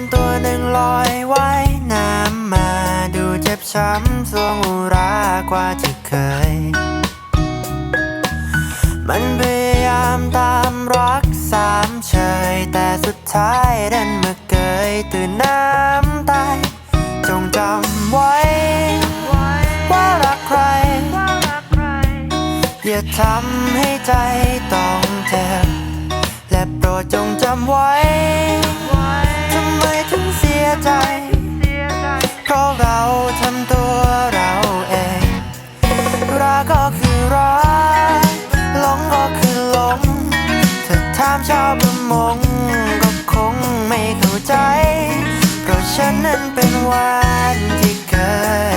านตัวหนึ่งลอยว่ายน้ำมาดูเจ็บช้ำสวงอุรากว่าที่เคย มันพยายามตามรักสามเชยแต่สุดท้ายดันมาเกยตื่นน้ำตาย จงจำไว้ ว่ารักใคร อย่าทำให้ใจต้องเจ็บและโปรดจงจำไว้ ใจเพราะเราทำตัวเราเอง รักก็คือรักหลงก็คือหลงถ้าถามชาวประมงก็คงไม่เข้าใจ เพราะฉันนั้นเป็นวันที่เกิด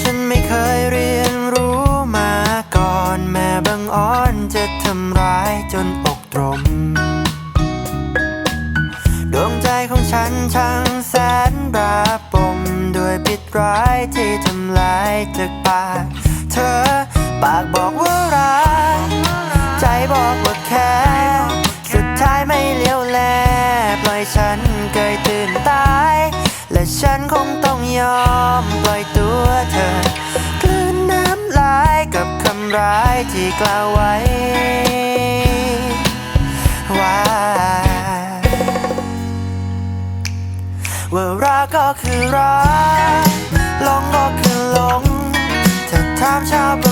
ฉันไม่เคยเรียนรู้มาก่อน แม่บังอ่อนจะทำร้ายจนอกตรม ดวงใจของฉันช่างแสนระปมด้วยพิษร้ายที่ทำลายจากปากเธอ ปากบอกว่ารักใจบอกว่าแค่สุดท้ายไม่เลี้ยวแลปล่อยฉันเกยตื่นตาย และฉันคงต้องยอมปล่อยตัว ที่กล่าวไว้ ว่า ว่ารักก็คือรักหลงก็คือหลงถ้าถามชาวประมง